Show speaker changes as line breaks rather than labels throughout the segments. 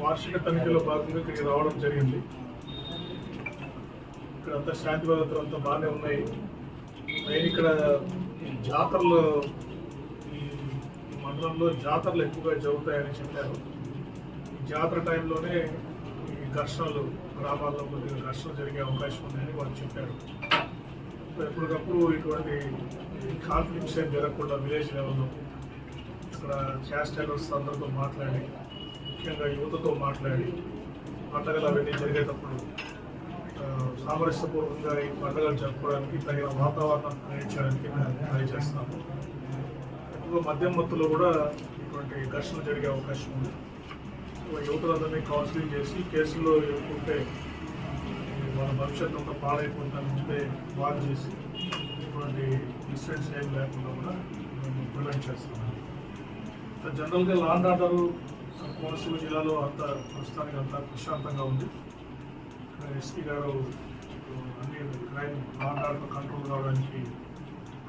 వార్షిక తనిఖీలో భాగంగా ఇక్కడికి రావడం జరిగింది. ఇక్కడ అంతా శాంతి భద్రతలు అంతా బాగానే ఉన్నాయి. మెయిన్ ఇక్కడ ఈ జాతరలు ఈ మండలంలో జాతరలు ఎక్కువగా జరుగుతాయని చెప్పారు. ఈ జాతర టైంలోనే ఈ ఘర్షణలు గ్రామాల్లో కొద్దిగా ఘర్షణలు జరిగే అవకాశం ఉందని వాళ్ళు చెప్పారు. ఎప్పటికప్పుడు ఇటువంటి కాన్ఫ్లిక్ట్స్ ఏం జరగకుండా విలేజ్ లెవెల్లో ఇక్కడ క్యాష్ టైలర్స్ అందరితో మాట్లాడి ముఖ్యంగా యువతతో మాట్లాడి పండగలు అవన్నీ జరిగేటప్పుడు సామరస్యపూర్వకంగా ఈ పండుగలు జరుపుకోవడానికి తగిన వాతావరణం క్రియేట్ చేయడానికి మేము ట్రై చేస్తాము. ఎక్కువ మద్యం మత్తులో కూడా ఇటువంటి ఘర్షణ జరిగే అవకాశం ఉంది. యువతలందరినీ కౌన్సిలింగ్ చేసి కేసుల్లో ఎదుర్కొంటే వాళ్ళ భవిష్యత్తు ఒక పాడైపోతా ముందే వార్ చేసి ఇటువంటి ఇన్సిడెంట్స్ ఏం లేకుండా కూడా మేము ప్రివెంట్ చేస్తున్నాము. జనరల్గా లాండ్ ఆర్డర్ కోనసీమ జిల్లాలో అంత ప్రస్తుతానికి అంతా ప్రశాంతంగా ఉంది. ఎస్పీ గారు అన్ని క్రైమ్ లాండ్ ఆర్డర్ కంట్రోల్ కావడానికి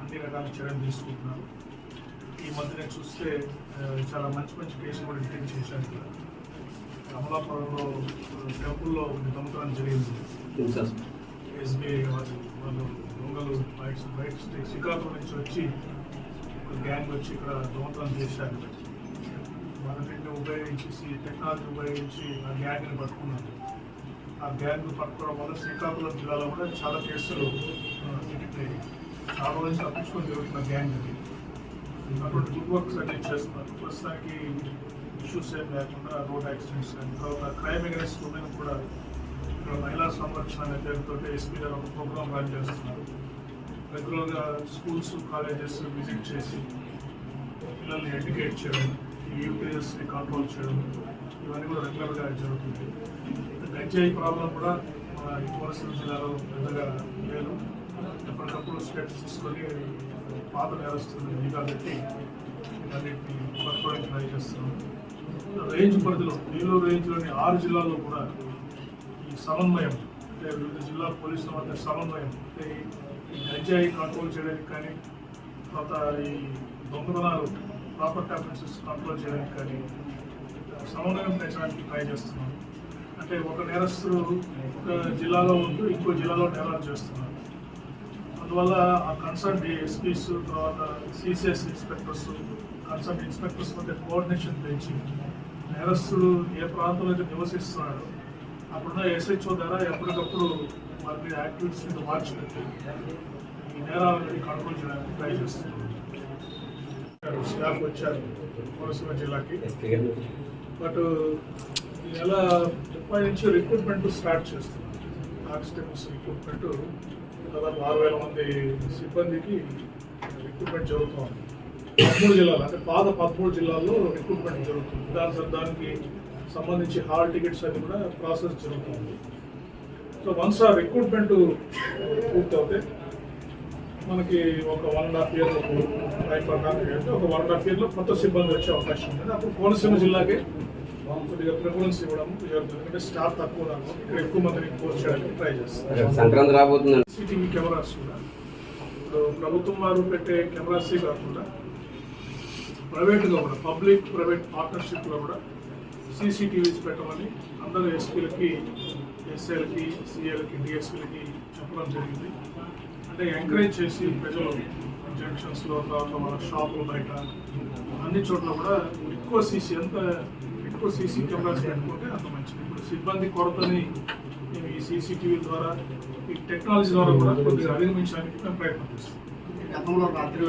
అన్ని రకాల చర్యలు తీసుకుంటున్నారు. ఈ మధ్యనే చూస్తే చాలా మంచి మంచి కేసులు కూడా డిటెక్ట్ చేశారు ఇక్కడ. అమలాపురంలో టెంపుల్లో దొంగతనం జరిగింది. ఎస్బీఐ వాళ్ళు వాళ్ళు దొంగలు బయట బయట స్టే- శ్రీకాకుళం నుంచి వచ్చి గ్యాంగ్ వచ్చి ఇక్కడ దొంగతనం చేశారు. మనటిని ఉపయోగించేసి టెక్నాలజీ ఉపయోగించి ఆ గ్యాంగ్ని పట్టుకున్నారు. ఆ గ్యాంగ్ పట్టుకోవడం వల్ల శ్రీకాకుళం జిల్లాలో కూడా చాలా కేసులు ఆ, చాలా రోజులు తప్పించుకొని జరుగుతున్న గ్యాంగ్ అది అటువంటి గుడ్ వర్క్స్ అన్ని చేస్తున్నారు. ప్రస్తుతానికి ఇష్యూస్ ఏం లేకుండా రోడ్ యాక్సిడెంట్స్ కానీ తర్వాత క్రైమ్ అగెన్స్ట్ ఉమెన్ కూడా ఇక్కడ మహిళా సంరక్షణ అనే పేరుతో ఎస్పీ గారు ఒక ప్రోగ్రామ్ రన్ చేస్తున్నారు. రెగ్యులర్గా స్కూల్స్ కాలేజెస్ విజిట్ చేసి పిల్లల్ని ఎడ్యుకేట్ చేయడం ఈ యూపీఎస్ని కంట్రోల్ చేయడం ఇవన్నీ కూడా రెగ్యులర్గా జరుగుతుంది. గంజాయి ప్రాబ్లం కూడా ఈ కోనసీమ జిల్లాలో పెద్దగా లేదు. ఎప్పటికప్పుడు స్టెప్స్ తీసుకొని పాత నేరస్తుంది నిఘా పెట్టి ఇవన్నిటిని పట్టుకోవడానికి ట్రై చేస్తున్నాం. రేంజ్ పరిధిలో నెల్లూరు రేంజ్లోని ఆరు జిల్లాల్లో కూడా ఈ సమన్వయం అంటే వివిధ జిల్లా పోలీసుల మధ్య సమన్వయం. అంటే ఈ గంజాయి కంట్రోల్ చేయడానికి కానీ తర్వాత ఈ దొంగతనాలు ప్రాపర్టీ అఫెన్సెస్ కంట్రోల్ చేయడానికి కానీ సమన్వయం పెంచడానికి ట్రై చేస్తున్నాం. అంటే ఒక నేరస్తుడు ఒక జిల్లాలో ఉంటూ ఇంకో జిల్లాలో నేరాలు చేస్తున్నారు. అందువల్ల ఆ కన్సర్న్ ఎస్పీస్ తర్వాత సిసిఎస్ ఇన్స్పెక్టర్స్ కన్సర్న్ ఇన్స్పెక్టర్స్ మధ్య కోఆర్డినేషన్ పెంచి నేరస్తుడు ఏ ప్రాంతంలో అయితే నివసిస్తున్నాడో అప్పుడున్న ఎస్హెచ్ఓ ద్వారా ఎప్పటికప్పుడు వారి మీద యాక్టివిటీస్ మీద మార్చినట్టు ఈ నేరాలని కంట్రోల్ చేయడానికి ట్రై చేస్తున్నారు. స్టాఫ్ వచ్చారు కోనసీమ జిల్లాకి. బట్ uh, ఈ నెల ముప్పై నుంచి రిక్రూట్మెంట్ స్టార్ట్ చేస్తున్నారు. కానిస్టేబుల్స్ రిక్రూట్మెంట్ దాదాపు ఆరు వేల మంది సిబ్బందికి రిక్రూట్మెంట్ జరుగుతుంది. పదమూడు జిల్లాలు అంటే పాత పదమూడు జిల్లాల్లో రిక్రూట్మెంట్ జరుగుతుంది. దాని దానికి సంబంధించి హాల్ టికెట్స్ అది కూడా ప్రాసెస్ జరుగుతుంది. సో వన్స్ ఆ రిక్రూట్మెంట్ పూర్తి అవుతే మనకి ఒక one and half year time పడడానికి అంటే ఒక వన్ అండ్ హాఫ్ ఇయర్లో కొత్త సిబ్బంది వచ్చే అవకాశం ఉంది అప్పుడు కోనసీమ జిల్లాకి కొద్దిగా ప్రిఫరెన్స్ ఇవ్వడం జరుగుతుంది. ఎందుకంటే స్టాఫ్ తక్కువ ఇక్కడ ఎక్కువ మందిని పోస్ట్ చేయడానికి ట్రై చేస్తాం
సంక్రాంతి రాబోతుందండి
సీసీటీవీ కెమెరాస్ కూడా. ఇప్పుడు ప్రభుత్వం వారు పెట్టే కెమెరాసే కాకుండా ప్రైవేట్గా కూడా పబ్లిక్ ప్రైవేట్ పార్ట్నర్షిప్లో కూడా సీసీటీవీస్ పెట్టమని అందరూ ఎస్పీలకి ఎస్ఐలకి సిఏలకి డిఎస్పీలకి చెప్పడం జరిగింది. అంటే ఎంకరేజ్ చేసి ప్రజలు జంక్షన్స్లో తర్వాత వాళ్ళ షాపుల బయట అన్ని చోట్ల కూడా ఎక్కువ సీసీ ఎంత ఎక్కువ సీసీ కెమెరాస్ పెట్టుకుంటే అంత మంచిది. ఇప్పుడు సిబ్బంది కొరతని మేము ఈ సీసీటీవీ ద్వారా ఈ టెక్నాలజీ ద్వారా కూడా కొద్దిగా అధిగమించడానికి మేము ప్రయత్నం చేస్తాం
గతంలో రాత్రి